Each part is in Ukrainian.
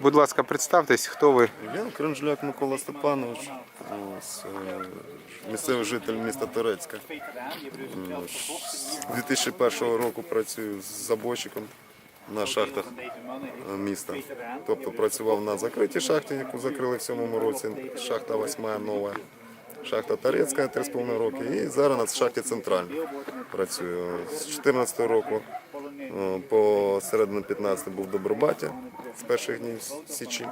Будь ласка, представтесь, хто ви? Я Кринжляк Микола Степанович, е, місцевий житель міста Торецька. Е, З 2001 року працюю з забойщиком на шахтах е, міста. Тобто працював на закритій шахті, яку закрили в цьому році, шахта 8 нова. Шахта Торецька 3,5 роки і зараз на шахті Центральній працюю. З 2014 року по середину 15 був в Добробаті з перших днів Січі.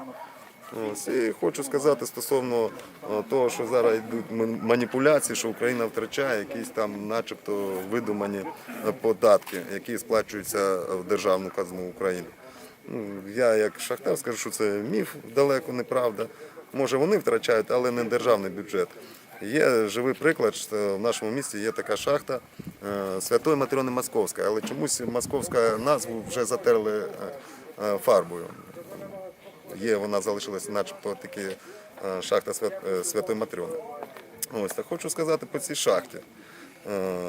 Ось, і хочу сказати стосовно е, того, що зараз йдуть маніпуляції, що Україна втрачає якісь там, начебто, видумані е, податки, які сплачуються в державну казну України. Ну, я як шахтар скажу, що це міф далеко неправда. Може вони втрачають, але не державний бюджет. Є живий приклад, що в нашому місті є така шахта е, Святої Матрьони Московська, але чомусь московська назву вже затерли е, е, фарбою. Є, вона залишилася начебто таки е, шахта Святої Матрьони. Ось так хочу сказати по цій шахті,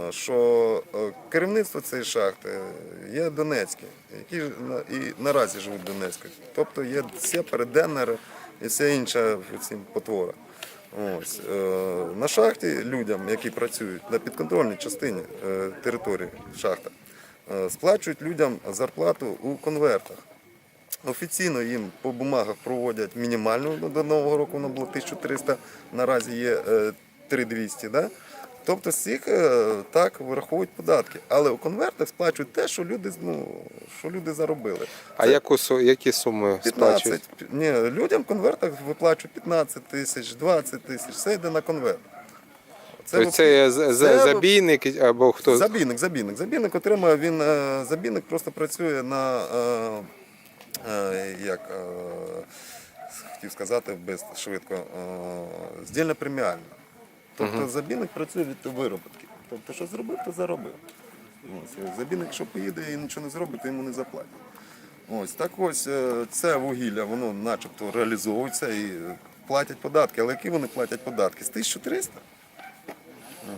що керівництво цієї шахти є Донецьке, які і наразі живуть в Донецьку. Тобто є все переденери і все інше в цім потвора. Ось. е, На шахті людям, які працюють на підконтрольній частині е, території шахта, е, сплачують людям зарплату у конвертах. Офіційно їм по бумагах проводять мінімальну ну, до нового року вона було 1300, наразі є е, 3200. Да? Тобто з цих е, так вираховують податки. Але у конвертах сплачують те, що люди, ну, що люди заробили. А яку, які суми 15. сплачують? Ні, людям в конвертах виплачують 15 тисяч, 20 тисяч, все йде на конверт. Тобто це з- це- забійник або хто? Забійник, забійник. Забійник отримує, він е, забійник просто працює на е, як хотів сказати без швидко, здільно преміально. Тобто забійник працює від вироботки. Тобто, що зробив, то заробив. Ось, забійник, якщо поїде і нічого не зробить, то йому не заплатять. Ось так ось е, це вугілля, воно начебто реалізовується і платять податки. Але які вони платять податки? З 1300?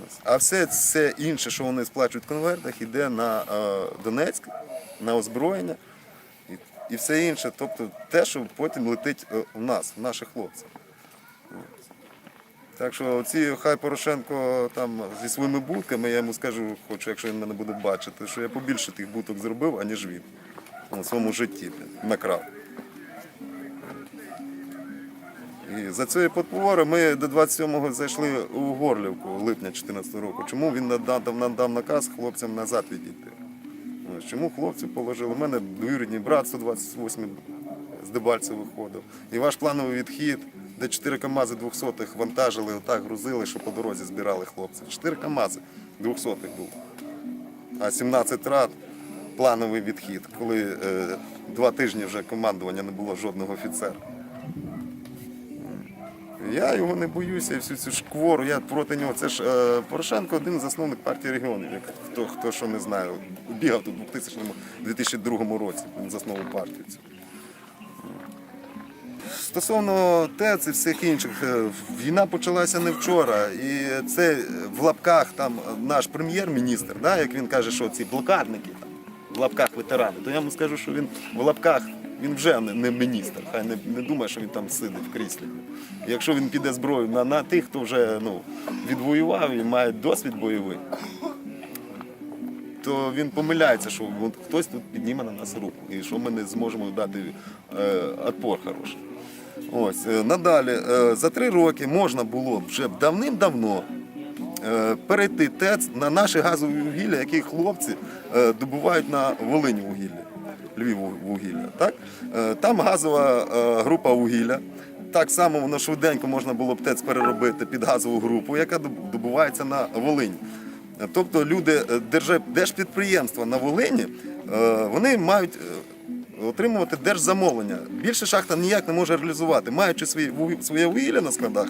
Ось. А все це інше, що вони сплачують в конвертах, йде на е, Донецьк, на озброєння і, і все інше. Тобто те, що потім летить е, в нас, в наших хлопців. Так що ці хай Порошенко там зі своїми будками, я йому скажу, хочу, якщо він мене буде бачити, що я побільше тих будок зробив, аніж він у своєму житті накрав. І за цією подповорою ми до 27-го зайшли у Горлівку липня 2014 року. Чому він надав, надав наказ хлопцям назад відійти? Чому хлопці положили? У мене двоюрідний брат 128 з Дебальця виходив. І ваш плановий відхід, де 4 КАМАЗи 200-х вантажили, отак грузили, що по дорозі збирали хлопців. 4 КАМАЗи 200-х було. А 17 рад плановий відхід, коли е, два тижні вже командування не було жодного офіцера. Я його не боюся, і всю цю шквору, я проти нього. Це ж е, Порошенко один засновник партії регіонів, як хто, хто що не знає. Бігав тут у 2002 році, він заснував партію. цю. Стосовно ТЕЦ і всіх інших, е, війна почалася не вчора. І це в лапках там наш прем'єр-міністр, да, як він каже, що ці блокадники там, в лапках ветерани, то я йому скажу, що він в лапках він вже не міністр. Хай не, не думає, що він там сидить в кріслі. Якщо він піде зброю на, на тих, хто вже ну, відвоював і має досвід бойовий, то він помиляється, що хтось тут підніме на нас руку і що ми не зможемо дати е, отпор хороший. Ось е, надалі е, за три роки можна було вже давним-давно е, перейти ТЕЦ на наші газові вугілля, які хлопці добувають на Волині вугілля, Львів вугілля. Так? Там газова група вугілля. Так само воно швиденько можна було б ТЕЦ переробити під газову групу, яка добувається на Волині. Тобто люди держпідприємства на Волині, вони мають отримувати держзамовлення. Більше шахта ніяк не може реалізувати, маючи своє вугілля на складах.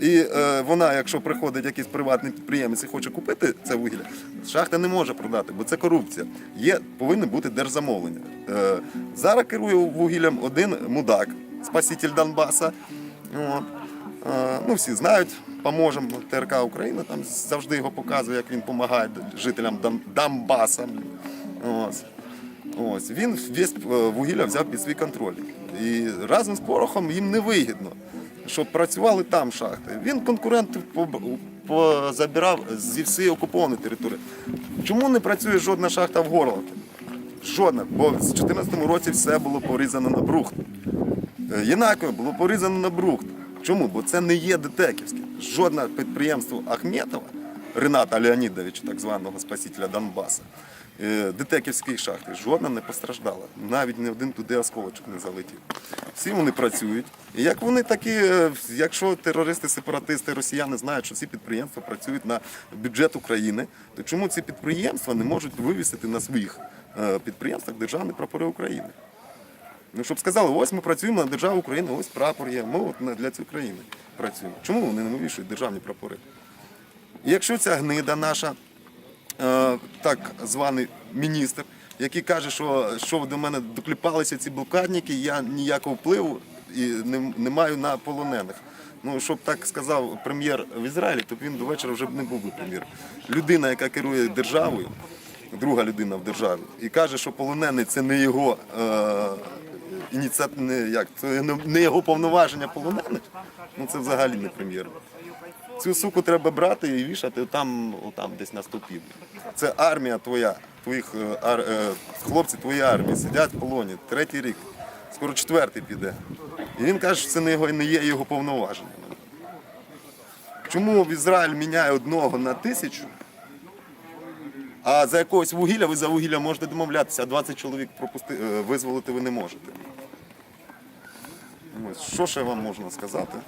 І е, вона, якщо приходить якийсь приватний підприємець і хоче купити це вугілля, шахта не може продати, бо це корупція. Є повинне бути держзамовлення. Е, зараз керує вугіллям один мудак, спаситель Донбаса. От. Е, Ну, всі знають, поможемо. ТРК Україна там завжди його показує, як він допомагає жителям Дон- Донбаса. Ось. Ось він весь е, вугілля взяв під свій контроль. І разом з порохом їм не вигідно, щоб працювали там шахти. Він конкурентів позабирав зі всієї окупованої території. Чому не працює жодна шахта в Горловці? Жодна, бо в 2014 році все було порізано на брухт. Е, Єнакове було порізано на брухт. Чому? Бо це не є Детеківське. Жодне підприємство Ахметова, Рената Леонідовича, так званого спасителя Донбаса, е, Детеківської шахти, жодна не постраждала. Навіть ні один туди осколочок не залетів. Всі вони працюють. І як вони такі, е, якщо терористи, сепаратисти, росіяни знають, що ці підприємства працюють на бюджет України, то чому ці підприємства не можуть вивісити на своїх е, підприємствах державні прапори України? Ну, щоб сказали, ось ми працюємо на державу України, ось прапор є. Ми от для цієї країни працюємо. Чому вони не вивішують державні прапори? І якщо ця гнида наша, так званий міністр, який каже, що, що до мене докліпалися ці блокадники, я ніякого впливу і не, не маю на полонених. Ну, щоб так сказав прем'єр в Ізраїлі, то він до вечора вже б не був би прем'єр. Людина, яка керує державою, друга людина в державі, і каже, що полонений це не його е, ініціат... не, як, це не його повноваження полонених, ну це взагалі не прем'єр. Цю суку треба брати і вішати там, там десь на стовпі. Це армія твоя, твоїх е, ар, е, хлопці твоєї армії сидять в полоні, третій рік, скоро четвертий піде. І він каже, що це не, є його повноваженням. Чому в Ізраїль міняє одного на тисячу, а за якогось вугілля ви за вугілля можете домовлятися, а 20 чоловік пропусти, е, визволити ви не можете. Що ще вам можна сказати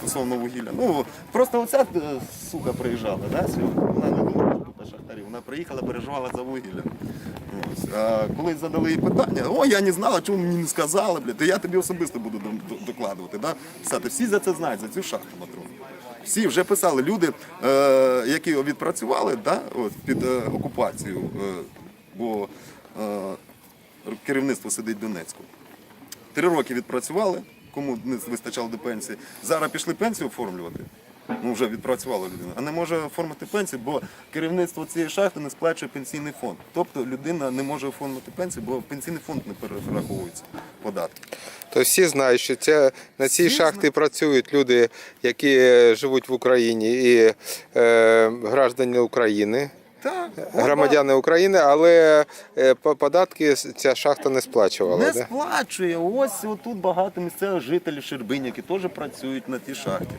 стосовно вугілля? Ну, просто оця е, сука приїжджала, да? Вона не була тут шахтарів, вона приїхала, переживала за вугілля. Ось. А коли задали їй питання, о, я не знала, чому мені не сказали, блядь, то я тобі особисто буду до- до- докладувати. Да? Писати. Всі за це знають, за цю шахту матрон. Всі вже писали люди, е, які відпрацювали да, от, під е, окупацією, е, бо е, керівництво сидить в Донецьку. Три роки відпрацювали, кому не вистачало до пенсії. Зараз пішли пенсію оформлювати. Ну, вже відпрацювала людина, а не може оформити пенсію, бо керівництво цієї шахти не сплачує пенсійний фонд. Тобто людина не може оформити пенсію, бо пенсійний фонд не перераховуються податки. То всі знають, що це, на цій Всі шахті працюють люди, які живуть в Україні і е, граждані України, Так, громадяни України, але е, податки ця шахта не сплачувала. не сплачує. Ось тут багато місцевих жителів Щербинь, які теж працюють на тій шахті.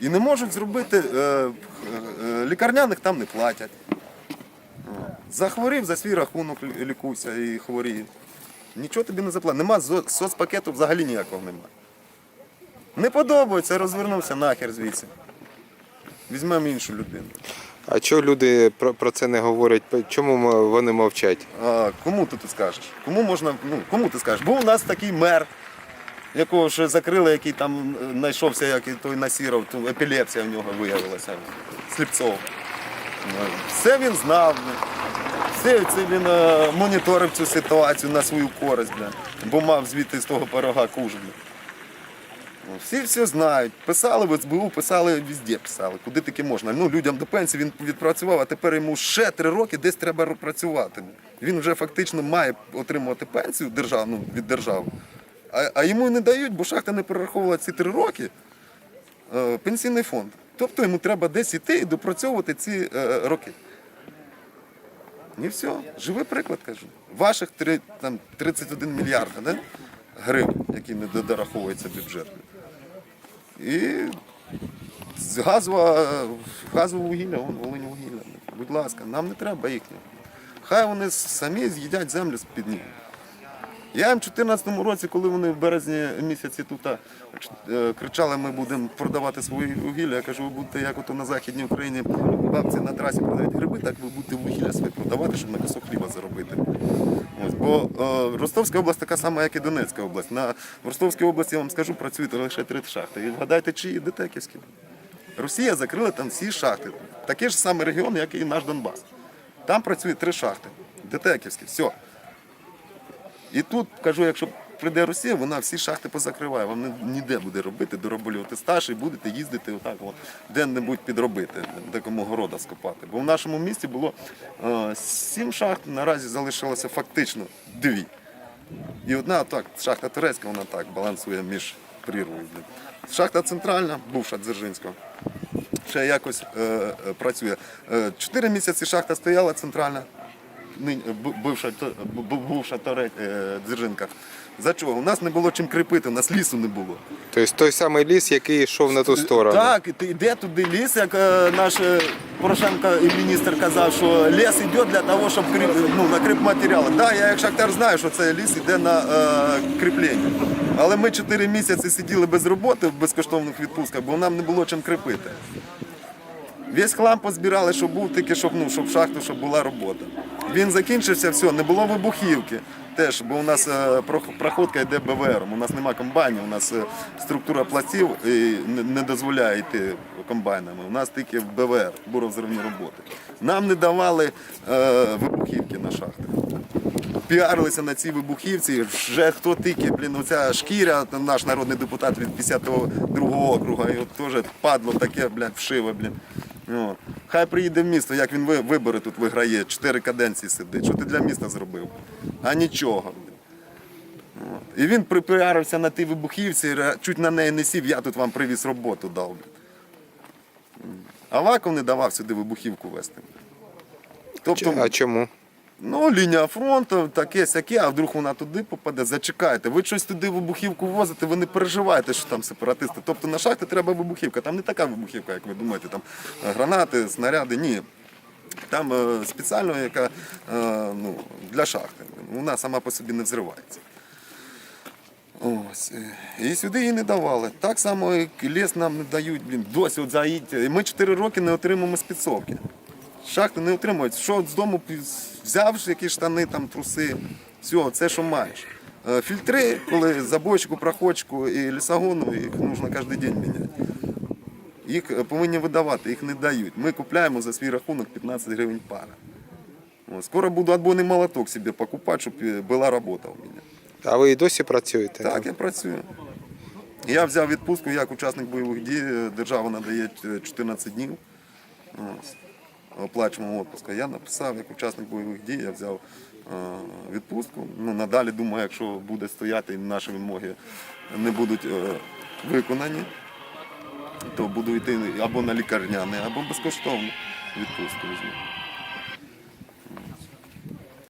І не можуть зробити е, е, лікарняних там не платять. Захворів за свій рахунок лі- лікуйся і хворіє. Нічого тобі не заплатить. Нема соцпакету взагалі ніякого нема. Не подобається, розвернувся нахер звідси. Візьмемо іншу людину. А чого люди про, про це не говорять? Чому вони мовчать? А, кому ти, ти скажеш? Кому можна, ну, кому ти скажеш? Був у нас такий мер, якого ще закрили, який там знайшовся, як і той Насіров, то епілепсія в нього виявилася. Сліпцов. Ну, Все він знав. Все це він е, моніторив цю ситуацію на свою користь, бо мав звідти з того пирога куш. Всі все знають. Писали в СБУ, писали везде писали, куди таки можна. Ну, людям до пенсії він відпрацював, а тепер йому ще три роки десь треба працювати. Він вже фактично має отримувати пенсію державну від держави. А, а йому не дають, бо шахта не перераховувала ці три роки е, пенсійний фонд. Тобто йому треба десь іти і допрацьовувати ці е, роки. І все, живий приклад кажу. Ваших три, там, 31 мільярда да? гривень, які не дораховуються бюджету. І газова, газове вугілля, вон Волинь вугілля. Будь ласка, нам не треба їхнього. Хай вони самі з'їдять землю з-під ніг. Я їм в 2014 році, коли вони в березні місяці тут е, кричали, ми будемо продавати свої вугілля, я кажу, ви будете як на Західній Україні бабці на трасі продають гриби, так ви будете вугілля своє продавати, щоб на кусок хліба заробити. Ось, бо е, Ростовська область така сама, як і Донецька область. На в Ростовській області, я вам скажу, працюють лише три шахти. І вгадайте, чиї Детеківські. Росія закрила там всі шахти. Такий ж самий регіон, як і наш Донбас. Там працює три шахти. Детеківські, все. І тут кажу, якщо прийде Росія, вона всі шахти позакриває. Вам ні- ніде буде робити, дороблювати стаж і будете їздити отак, от, де-небудь підробити, де кому города скопати. Бо в нашому місті було е, сім шахт, наразі залишилося фактично дві. І одна так, шахта турецька, вона так балансує між прірвою. Шахта центральна, бувша Дзержинського, ще якось е, е, працює. Е, Чотири місяці шахта стояла центральна, бувша Торе- е, Дзержинка. За чого? У нас не було чим кріпити, у нас лісу не було. Тобто той самий ліс, який йшов на ту сторону. Так, і йде туди ліс, як е, наш е, Порошенко і міністр казав, що ліс йде для того, щоб кріп, ну, на кріпматеріали. Да, я як шахтар знаю, що цей ліс йде на е, кріплення. Але ми 4 місяці сиділи без роботи в безкоштовних відпустках, бо нам не було чим кріпити. Весь хлам позбирали, щоб був тільки, щоб, ну, щоб шахту, щоб була робота. Він закінчився, все, не було вибухівки. Теж, бо у нас е, проходка йде БВРом, у нас нема комбайнів, у нас е, структура пластів не, не дозволяє йти комбайнами. У нас тільки БВР, буровзривні роботи. Нам не давали е, вибухівки на шахти. Піарилися на цій вибухівці. Вже хто тільки, блін, оця шкіря, наш народний депутат від 52-го округу, і от теж падло таке, блін, вшиве, блін. О. Хай приїде в місто, як він вибори тут виграє, чотири каденції сидить. Що ти для міста зробив? А нічого. І він припіарився на тій вибухівці, чуть на неї не сів, я тут вам привіз роботу дав. А Аваков не давав сюди вибухівку вести. Тобто, А чому? Ну, лінія фронту, таке сяке, а вдруг вона туди попаде, зачекайте. Ви щось туди вибухівку возите, ви не переживаєте, що там сепаратисти. Тобто на шахти треба вибухівка. Там не така вибухівка, як ви думаєте, там е, гранати, снаряди, ні. Там е, спеціально, яка е, ну, для шахти. Вона сама по собі не взривається. Ось. е, І сюди її не давали. Так само і ліс нам не дають, блін, досі от заїдь. Ми 4 роки не отримуємо спецовки. Шахти не отримують. Що з дому взяв які штани, там, труси, все, це що маєш. Фільтри, коли забойчику, проходчику і лісогону, їх потрібно кожен день міняти. Їх е, повинні видавати, їх не дають. Ми купляємо за свій рахунок 15 гривень пара. О, Скоро буду отбойний молоток собі покупати, щоб е, була робота у мене. А ви і досі працюєте? Так, я працюю. Я взяв відпустку як учасник бойових дій. Держава надає е, 14 днів. Ось, оплачуваного відпуску. Я написав як учасник бойових дій, я взяв е, відпустку. Ну, надалі думаю, якщо буде стояти і наші вимоги не будуть е, виконані, то буду йти або на лікарняне, або безкоштовно відпустку візьму.